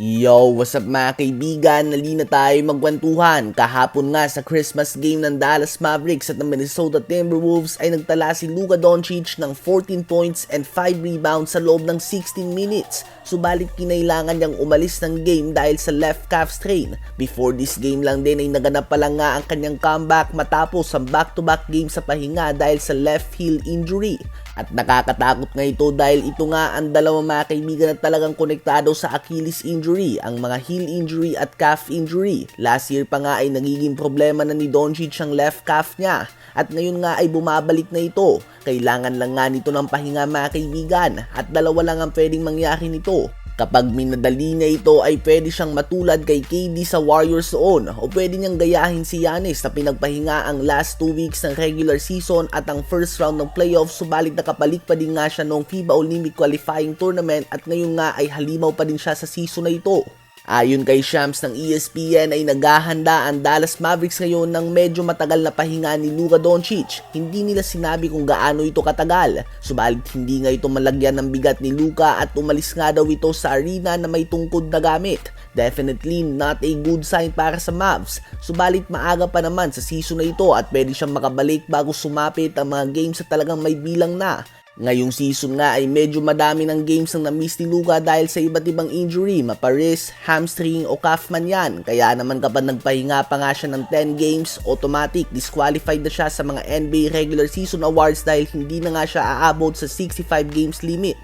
Yo, what's up mga kaibigan? Nali na tayo magkwentuhan. Kahapon nga sa Christmas game ng Dallas Mavericks at ng Minnesota Timberwolves ay nagtala si Luka Doncic ng 14 points and 5 rebounds sa loob ng 16 minutes. Subalit kinailangan niyang umalis ng game dahil sa left calf strain. Before this game lang din ay naganap pa lang nga ang kanyang comeback matapos ang back-to-back game sa pahinga dahil sa left heel injury. At nakakatakot nga ito dahil ito nga ang dalawang mga kaibigan na talagang konektado sa Achilles injury, ang mga heel injury at calf injury. Last year pa nga ay nagiging problema na ni Doncic ang left calf niya at ngayon nga ay bumabalik na ito. Kailangan lang nga nito ng pahinga mga kaibigan at dalawa lang ang pwedeng mangyari nito. Kapag minadali niya ito ay pwede siyang matulad kay KD sa Warriors noon o pwede niyang gayahin si Giannis na pinagpahinga ang last 2 weeks ng regular season at ang first round ng playoffs subalit nakapalik pa din nga siya noong FIBA Olympic Qualifying Tournament at ngayon nga ay halimaw pa din siya sa season na ito. Ayon kay Shams ng ESPN ay naghahanda ang Dallas Mavericks ngayon ng medyo matagal na pahinga ni Luka Doncic. Hindi nila sinabi kung gaano ito katagal. Subalit hindi nga ito malagyan ng bigat ni Luka at umalis nga daw ito sa arena na may tungkod na gamit. Definitely not a good sign para sa Mavs. Subalit maaga pa naman sa season na ito at pwede siyang makabalik bago sumapit ang mga games na talagang may bilang na. Ngayong season nga ay medyo madami ng games ang na-miss ni Luka dahil sa iba't ibang injury, maparis, hamstring o calf man yan. Kaya naman kapag nagpahinga pa nga siya ng 10 games, automatic disqualified na siya sa mga NBA regular season awards dahil hindi na nga siya aabot sa 65 games limit.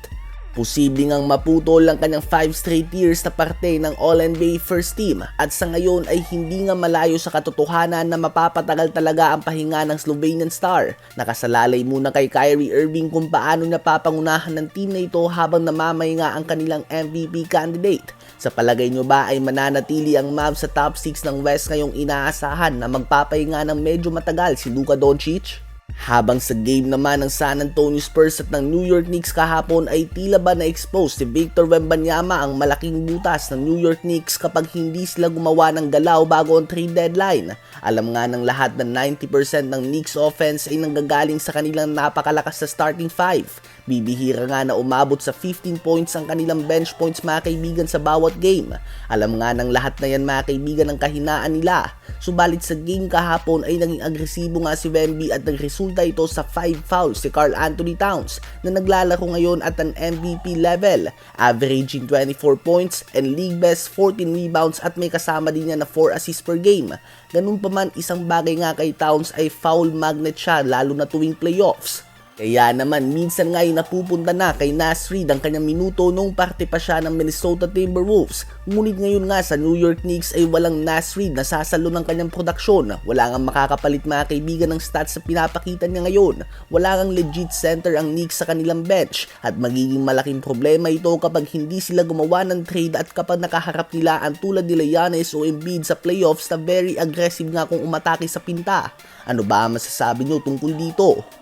Posibleng ang maputol ang kanyang 5 straight years na parte ng All-NBA First Team at sa ngayon ay hindi nga malayo sa katotohanan na mapapatagal talaga ang pahinga ng Slovenian star. Nakasalalay muna kay Kyrie Irving kung paano niya papangunahan ng team na ito habang namamay nga ang kanilang MVP candidate. Sa palagay nyo ba ay mananatili ang Mavs sa top 6 ng West ngayong inaasahan na magpapahinga ng medyo matagal si Luka Doncic? Habang sa game naman ng San Antonio Spurs at ng New York Knicks kahapon ay tila ba na-expose si Victor Wembanyama ang malaking butas ng New York Knicks kapag hindi sila gumawa ng galaw bago ang trade deadline. Alam nga ng lahat na 90% ng Knicks offense ay nanggagaling sa kanilang napakalakas na starting five. Bibihira nga na umabot sa 15 points ang kanilang bench points mga kaibigan sa bawat game. Alam nga ng lahat na yan mga kaibigan ang kahinaan nila. Subalit sa game kahapon ay naging agresibo nga si Wemby at nagresulta ito sa 5 fouls si Carl Anthony Towns na naglalaro ngayon at an MVP level, averaging 24 points and league best 14 rebounds at may kasama din niya na 4 assists per game. Ganun pa man isang bagay nga kay Towns ay foul magnet siya lalo na tuwing playoffs. Kaya naman minsan nga ay napupunta na kay Nas Reed ang kanyang minuto nung parte pa siya ng Minnesota Timberwolves. Ngunit ngayon nga sa New York Knicks ay walang Nas Reed na sasalo ng kanyang produksyon. Wala nga makakapalit mga kaibigan ng stats na pinapakita niya ngayon. Wala kang legit center ang Knicks sa kanilang bench at magiging malaking problema ito kapag hindi sila gumawa ng trade at kapag nakaharap nila ang tulad nila Giannis o Embiid sa playoffs na very aggressive nga kung umatake sa pinta. Ano ba ang masasabi nyo tungkol dito?